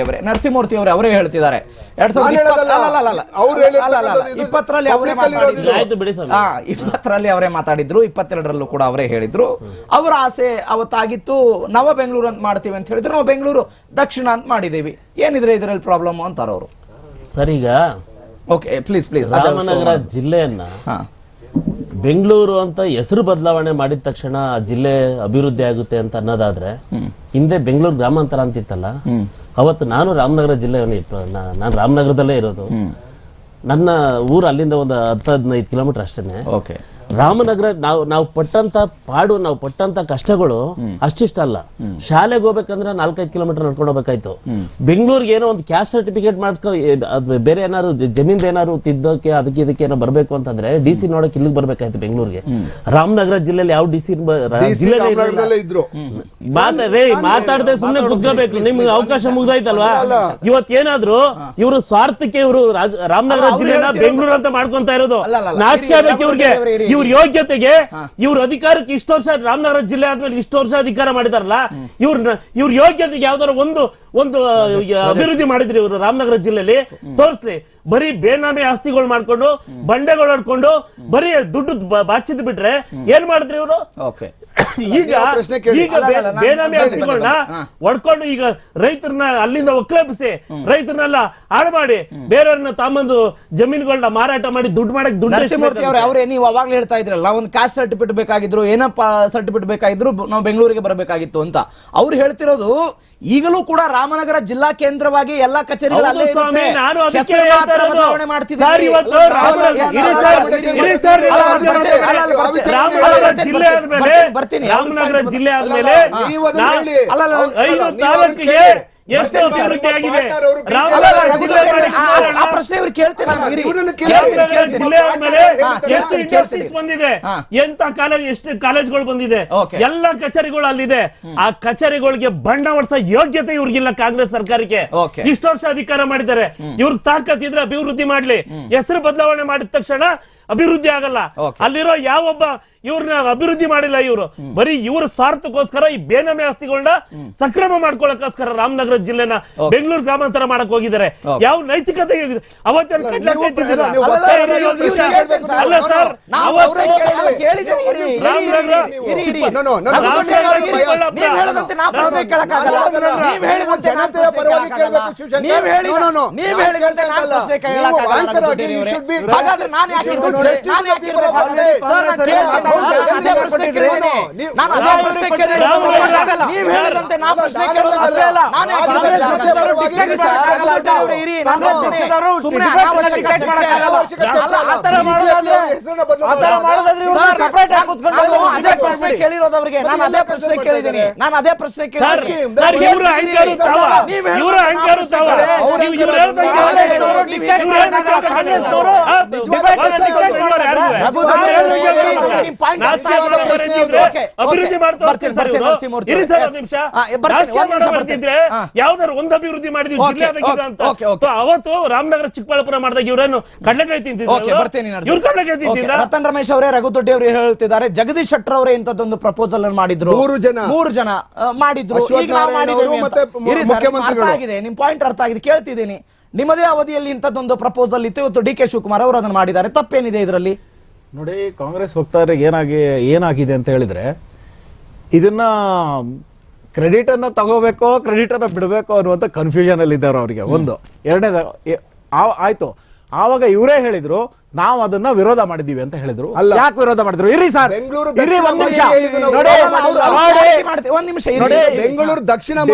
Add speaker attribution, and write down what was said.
Speaker 1: ಅವರೇ ನರಸಿಂಹಮೂರ್ತಿ ಅವರೇ ಅವರೇ ಹೇಳ್ತಿದ್ದಾರೆ. ಎರಡ್ ಸಾವಿರದ ಇಪ್ಪತ್ತರಲ್ಲಿ ಅವರೇ ಮಾತಾಡಿದ್ರು.
Speaker 2: ಇರೋದು
Speaker 3: ಬಿಡಿ ಸ್ವಾಮಿ.
Speaker 1: ಹಾ ಇಪ್ಪತ್ತರಲ್ಲಿ ಅವರೇ ಮಾತಾಡಿದ್ರು ಇಪ್ಪತ್ತೆರಡರಲ್ಲೂ ಕೂಡ ಅವರೇ ಹೇಳಿದ್ರು. ಅವರ ಆಸೆ ಅವತ್ತಾಗಿತ್ತು ನವ ಬೆಂಗಳೂರು ಅಂತ ಮಾಡ್ತೀವಿ ಅಂತ ಹೇಳಿದ್ರು ನಾವು ಬೆಂಗಳೂರು ದಕ್ಷಿಣ ಅಂತ ಮಾಡಿದೀವಿ ಏನಿದ್ರೆ ಇದರಲ್ಲಿ ಪ್ರಾಬ್ಲಮ್ ಅಂತಾರ ಅವರು
Speaker 3: ಸರಿ ಈಗ
Speaker 1: ಓಕೆ ಪ್ಲೀಸ್ ಪ್ಲೀಸ್
Speaker 3: ರಾಮನಗರ ಜಿಲ್ಲೆಯನ್ನ
Speaker 1: ಹಾ.
Speaker 3: ಬೆಂಗಳೂರು ಅಂತ ಹೆಸರು ಬದಲಾವಣೆ ಮಾಡಿದ ತಕ್ಷಣ ಆ ಜಿಲ್ಲೆ ಅಭಿವೃದ್ಧಿ ಆಗುತ್ತೆ ಅಂತ ಅನ್ನೋದಾದ್ರೆ ಹಿಂದೆ ಬೆಂಗಳೂರು ಗ್ರಾಮಾಂತರ ಅಂತಿತ್ತಲ್ಲ ಅವತ್ತು ನಾನು ರಾಮನಗರ ಜಿಲ್ಲೆ ನಾನು ರಾಮನಗರದಲ್ಲೇ ಇರೋದು. ನನ್ನ ಊರು ಅಲ್ಲಿಂದ ಒಂದು ಹತ್ತು ಹದಿನೈದು ಕಿಲೋಮೀಟರ್ ಅಷ್ಟೇನೆ.
Speaker 1: ಓಕೆ.
Speaker 3: ರಾಮನಗರ ನಾವು ನಾವು ಪಟ್ಟಂತ ಪಾಡು ನಾವು ಪಟ್ಟಂತ ಕಷ್ಟಗಳು ಅಷ್ಟಿಷ್ಟಲ್ಲ ಶಾಲೆಗೆ ಹೋಗ್ಬೇಕಂದ್ರೆ ನಾಲ್ಕೈದು ಕಿಲೋಮೀಟರ್ ನಡ್ಕೊಂಡು ಹೋಗ್ಬೇಕಾಯ್ತು. ಬೆಂಗಳೂರಿಗೆ ಏನೋ ಒಂದು ಕ್ಯಾಸ್ಟ್ ಸರ್ಟಿಫಿಕೇಟ್ ಮಾಡ್ಕೊ ಅದ್ ಬೇರೆ ಏನಾದ್ರು ಜಮೀನ್ದು ಜಮೀನ್ ಏನಾದ್ರು ತಿದ್ದೋಕೆ ಅದಕ್ಕೆ ಇದಕ್ಕೆ ಏನೋ ಬರಬೇಕು ಅಂತಂದ್ರೆ ಡಿ ಸಿ ನೋಡಕ್ಕೆ ಇಲ್ಲಿಗೆ ಬರ್ಬೇಕಾಯ್ತು ಬೆಂಗಳೂರಿಗೆ. ರಾಮನಗರ ಜಿಲ್ಲೆಯಲ್ಲಿ ಯಾವ ಡಿ ಸಿ ಮಾತಾಡದೆ ಸುಮ್ಮನೆ ಕುತ್ಕೋಬೇಕು. ನಿಮ್ಗೆ ಅವಕಾಶ ಮುಗ್ದಾಯ್ತಲ್ವಾ? ಇವತ್ತೇನಾದ್ರು ಇವರು ಸ್ವಾರ್ಥಕ್ಕೆ ಇವರು ರಾಮನಗರ ಜಿಲ್ಲೆನ ಬೆಂಗಳೂರು ಅಂತ ಮಾಡ್ಕೊಂತ ಇರೋದು. ನಾಚಿಕೆ ಇವ್ರಿಗೆ. ಇವ್ರ ಯೋಗ್ಯತೆಗೆ ಇವ್ರ ಅಧಿಕಾರಕ್ಕೆ ಇಷ್ಟು ವರ್ಷ ರಾಮನಗರ ಜಿಲ್ಲೆ ಆದ್ಮೇಲೆ ಇಷ್ಟು ವರ್ಷ ಅಧಿಕಾರ ಮಾಡಿದಾರಲ್ಲ ಇವ್ರ ಇವ್ರ ಯೋಗ್ಯತೆಗೆ ಯಾವ್ದಾರ ಒಂದು ಒಂದು ಅಭಿವೃದ್ಧಿ ಮಾಡಿದ್ರಿ ಇವರು ರಾಮನಗರ ಜಿಲ್ಲೆಯಲ್ಲಿ ತೋರಿಸ್ಲಿ. ಬರೀ ಬೇನಾಮಿ ಆಸ್ತಿಗಳು ಮಾಡ್ಕೊಂಡು ಬಂಡೆಗಳು ಆಡ್ಕೊಂಡು ಬರೀ ದುಡ್ಡು ಬಾಚಿದ್ ಬಿಟ್ರೆ ಏನ್ ಮಾಡಿದ್ರಿ ಇವರು? ಈಗ? ಈಗ ಬೇನಾಮಿ
Speaker 1: ನಾನು
Speaker 3: ಆಸ್ತಿಗಳನ್ನ ಒಡ್ಕೊಂಡು ಈಗ ರೈತರನ್ನ ಅಲ್ಲಿಂದ ಒಕ್ಕಲೆಬ್ಬಿಸಿ ರೈತರನ್ನೆಲ್ಲ ಹಾಳು ಮಾಡಿ ಬೇರೆಯವ್ರನ್ನ ತಾಂಬಂದು ಜಮೀನುಗಳನ್ನ ಮಾರಾಟ ಮಾಡಿ ದುಡ್ಡು ಮಾಡಕ್ ದುಡ್ಡು
Speaker 1: ಅವ್ರೇ ನೀವು ಅವಾಗ್ಲೇ ಹೇಳ್ತಾ ಇದ್ರಲ್ಲ ಒಂದು ಕಾಸ್ಟ್ ಸರ್ಟಿಫಿಕೇಟ್ ಬೇಕಾಗಿದ್ರು ಏನಪ್ಪ ಸರ್ಟಿಫಿಕೇಟ್ ಬೇಕಾಗಿದ್ರು ನಾವು ಬೆಂಗಳೂರಿಗೆ ಬರಬೇಕಾಗಿತ್ತು ಅಂತ. ಅವ್ರು ಹೇಳ್ತಿರೋದು ಈಗಲೂ ಕೂಡ ರಾಮನಗರ ಜಿಲ್ಲಾ ಕೇಂದ್ರವಾಗಿ ಎಲ್ಲಾ ಕಚೇರಿಗಳು ಅಲ್ಲೇ
Speaker 3: ಸ್ವಾಮಿ,
Speaker 1: ಅಲ್ಲ,
Speaker 3: ರಾಮನಗರ- ಜಿಲ್ಲೆ ಆದ್ಮೇಲೆ ಐದು ತಾಲೂಕಿಗೆ ಎಷ್ಟು ಅಭಿವೃದ್ಧಿ ಆಗಿದೆ?
Speaker 1: ಆ- ಪ್ರಶ್ನೆ ಇವ್ರು ಕೇಳ್ತೀನಿ.
Speaker 3: ಜಿಲ್ಲೆ ಆದ್ಮೇಲೆ ಇಂಡಸ್ಟ್ರೀಸ್ ಬಂದಿದೆ? ಎಂತ ಕಾಲೇಜ್ ಎಷ್ಟು ಕಾಲೇಜ್ಗಳು ಬಂದಿದೆ. ಎಲ್ಲ ಕಚೇರಿಗಳು ಅಲ್ಲಿದೆ. ಆ ಕಚೇರಿಗಳಿಗೆ ಬಣ್ಣ ಹೊಡ್ಸೋ ಯೋಗ್ಯತೆ ಇವ್ರಿಗಿಲ್ಲ ಕಾಂಗ್ರೆಸ್ ಸರ್ಕಾರಕ್ಕೆ. ಇಷ್ಟು ವರ್ಷ ಅಧಿಕಾರ ಮಾಡಿದ್ದಾರೆ. ಇವ್ರಿಗೆ ತಾಕತ್ ಇದ್ರೆ ಅಭಿವೃದ್ಧಿ ಮಾಡ್ಲಿ. ಹೆಸರು ಬದಲಾವಣೆ ಮಾಡಿದ ತಕ್ಷಣ ಅಭಿವೃದ್ಧಿ ಆಗಲ್ಲ. ಅಲ್ಲಿರೋ ಯಾವೊಬ್ಬ ಇವ್ರನ್ನ ಅಭಿವೃದ್ಧಿ ಮಾಡಿಲ್ಲ ಇವರು. ಬರೀ ಇವ್ರ ಸ್ವಾರ್ಥಕ್ಕೋಸ್ಕರ ಈ ಬೇನಾಮಿ ಆಸ್ತಿಗಳನ್ನ ಸಕ್ರಮ ಮಾಡ್ಕೊಳ್ಳೋಕೋಸ್ಕರ ರಾಮನಗರ ಜಿಲ್ಲೆನ ಬೆಂಗಳೂರು ಗ್ರಾಮಾಂತರ ಮಾಡಕ್ ಹೋಗಿದ್ದಾರೆ. ಯಾವ ನೈತಿಕತೆ
Speaker 2: ಅಲ್ಲ,
Speaker 1: ಸರ್.
Speaker 3: ರಾಮನಗರ-
Speaker 1: ನೀವು ಹೇಳದಂತೆ ನಾ ಪ್ರಶ್ನೆ ನೀವು ನಾನು ಅದೇ ಪ್ರಶ್ನೆ
Speaker 2: ಕೇಳಿದೀನಿ
Speaker 1: ಕೇಳಿದ್ದೀನಿ. ನಾನು ಅದೇ ಪ್ರಶ್ನೆ ಕೇಳಿದ್ದೀನಿ.
Speaker 3: ನಾವು
Speaker 1: ರಘು
Speaker 3: ಅಭಿವೃದ್ಧಿ. ಒಂದ್ ಅಭಿವೃದ್ಧಿ ಮಾಡಿದ್ವಿ ಜಿಲ್ಲೆ ಅವತ್ತು ರಾಮನಗರ ಚಿಕ್ಕಬಳ್ಳಾಪುರ ಮಾಡಿದಾಗ ಇವ್ರೇನು ಕಡಲೆಕಾಯಿ ತಿಂತಿದ್ರು
Speaker 1: ಓಕೆ ಬರ್ತೀನಿ ನರಸಿಂಹ.
Speaker 3: ಇವ್ರು ಕಡ್ಲೆಕಾಯಿ ತಿಂತಿದ್ರ?
Speaker 1: ರತನ್ ರಮೇಶ್ ಅವರೇ ರಘುದೊಡ್ಡಿ ಅವರು ಹೇಳ್ತಿದ್ದಾರೆ. ಜಗದೀಶ್ ಶೆಟ್ಟರ್ ಅವರೇ ಇಂಥದ್ದೊಂದು ಪ್ರಪೋಸಲ್ ಅನ್ನು ಮಾಡಿದ್ರು.
Speaker 2: ಮೂರು ಜನ.
Speaker 1: ಮೂರು ಜನ ಮಾಡಿದ್ರು. ಈಗ ನಾವು
Speaker 2: ನಾರಾಯಣ
Speaker 1: ಮಾಡಿದ್ದೇವೆ
Speaker 2: ಅವರು
Speaker 1: ಅಂತ.
Speaker 2: ಮತ್ತೆ ಮು-
Speaker 1: ಇರಿ ಸರ್, ಅರ್ಥ
Speaker 2: ಮುಖ್ಯಮಂತ್ರಿಗಳು.
Speaker 1: ಆಗಿದೆ ನಿಮ್ ಪಾಯಿಂಟ್ ಅರ್ಥ ಆಗಿದೆ. ಕೇಳ್ತಿದ್ದೀನಿ. ನಿಮ್ಮದೇ ಅವಧಿಯಲ್ಲಿ ಇಂಥದ್ದೊಂದು ಪ್ರಪೋಸಲ್ ಇತ್ತು. ಇವತ್ತು ಡಿ ಕೆ ಶಿವಕುಮಾರ್ ಅವರು ಅದನ್ನು ಮಾಡಿದ್ದಾರೆ. ತಪ್ಪೇನಿದೆ ಇದರಲ್ಲಿ?
Speaker 4: ನೋಡಿ ಕಾಂಗ್ರೆಸ್ ಹೋಗ್ತಾರೆ ಏನಾಗಿ ಏನಾಗಿದೆ ಅಂತ ಹೇಳಿದ್ರೆ ಇದನ್ನ ಕ್ರೆಡಿಟ್ ಅನ್ನ ತಗೋಬೇಕೋ ಕ್ರೆಡಿಟ್ ಅನ್ನ ಬಿಡಬೇಕೋ ಅನ್ನುವಂತ ಕನ್ಫ್ಯೂಷನ್ ಅಲ್ಲಿ ಇದ್ದಾರೆ ಅವರಿಗೆ. ಒಂದು. ಎರಡನೇದ ಆಯ್ತು. ಆವಾಗ ಇವರೇ ಹೇಳಿದ್ರು ನಾವು ಅದನ್ನ ವಿರೋಧ ಮಾಡಿದೀವಿ ಅಂತ ಹೇಳಿದ್ರು.
Speaker 2: ಅಲ್ಲ.
Speaker 4: ಯಾಕೆ ವಿರೋಧ ಮಾಡಿದ್ರು? ಇರಿ ಸರ್.
Speaker 2: ಬೆಂಗಳೂರು
Speaker 4: ಒಂದ್ ನಿಮಿಷ.
Speaker 1: ಒಂದ್ ಇರಿ.
Speaker 4: ನೋಡಿ,
Speaker 2: ಬೆಂಗಳೂರು ದಕ್ಷಿಣ